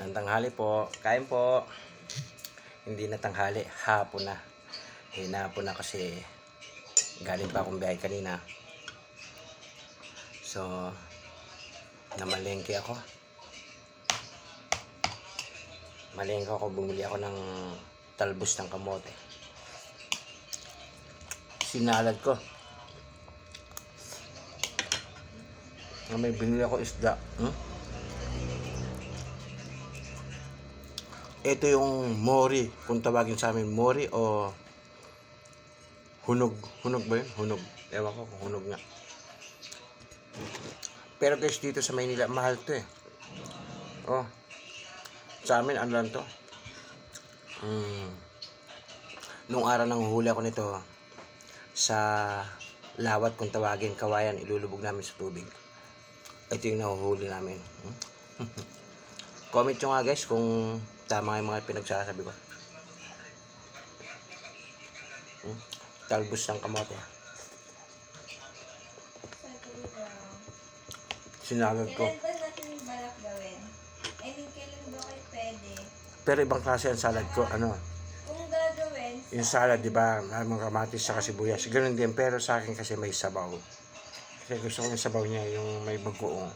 Ng tanghali po. Kain po. Hindi na tanghali. Hapon na. Hinapon na kasi galing pa akong biyahe kanina. So, namalengke ako. Malengke ako. Bumili ako ng talbos ng kamote. Sinalad ko. May binili ako isda. Hmm? Ito yung mori. Kung tawagin sa amin, mori o hunog. Hunog ba yun? Hunog. Ewan ko kung hunog nga. Pero guys, dito sa Maynila, mahal to eh. Oh. Sa amin, ano lang to? Mm. Nung araw nang huli ako nito, sa lawat kung tawagin, kawayan, ilulubog namin sa tubig. Ito yung nahuhuli namin. Hmm? Comment nyo nga guys kung tama yung mga pinagsasabi ko. Hmm? Talbos ng kamote. Sinagad ko. Kailan ba natin yung balak gawin? I mean, kailan ba kayo pwede? Pero ibang klase ang salad ko. Ano? Kung gagawin, Yung salad, di ba? Mga kamatis sa sibuyas. Ganun din. Pero sa akin kasi may sabaw. Kasi gusto ko yung sabaw niya, yung may bagoong.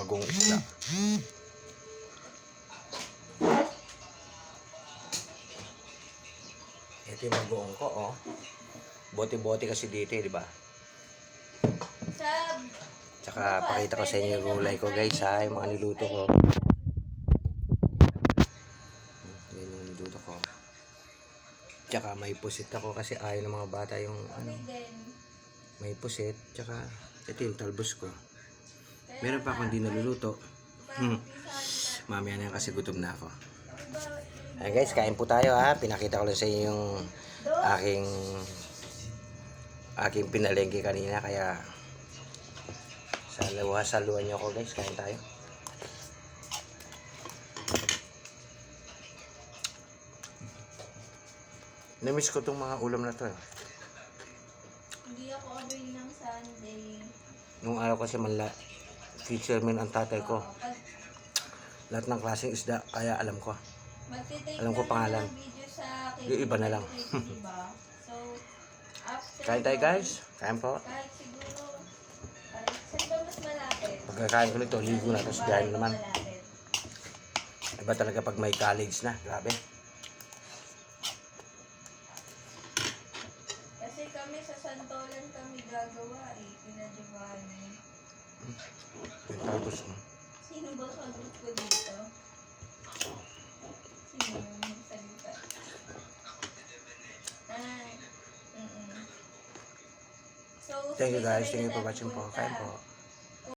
Bagong isda. Ito yung bagoong ko, oh. Bote-bote kasi dito, eh, di ba? sa... Tsaka pakita ko sa inyo yung gulay ko, guys, ha? Yung mga niluto ko. Yan yung niluto ko. Tsaka may pusit ako kasi ayaw ng mga bata yung ano, may pusit. Tsaka ito yung talbos ko. Meron pa akong di naluluto. Hmm. Mamaya na kasi gutom na ako. Ayan guys, kain po tayo ha. Pinakita ko lang sa inyo yung aking aking pinalengke kanina kaya sa luha saluhan niyo ako guys, kain tayo. Namiss ko tong mga ulam na to. eh. Hindi ako away ng Sunday. Nung araw kasi manla fisherman ang tatay ko. Lahat ng klaseng isda, kaya alam ko. Alam ko pangalan. sa Yung iba na lang. So, Kain tayo guys. Kain po. Kahit siguro, kahit saan ba mas malapit? Pagkakain ko nito, ligo na. Tapos biyahe na naman. Iba talaga pag may college na. Grabe. Kasi kami sa Santolan kami gagawa eh, kina Giovanni. Yung talbos mo. Sino ba ka-group ko dito? Thank you guys. Thank you for watching po. Kain po.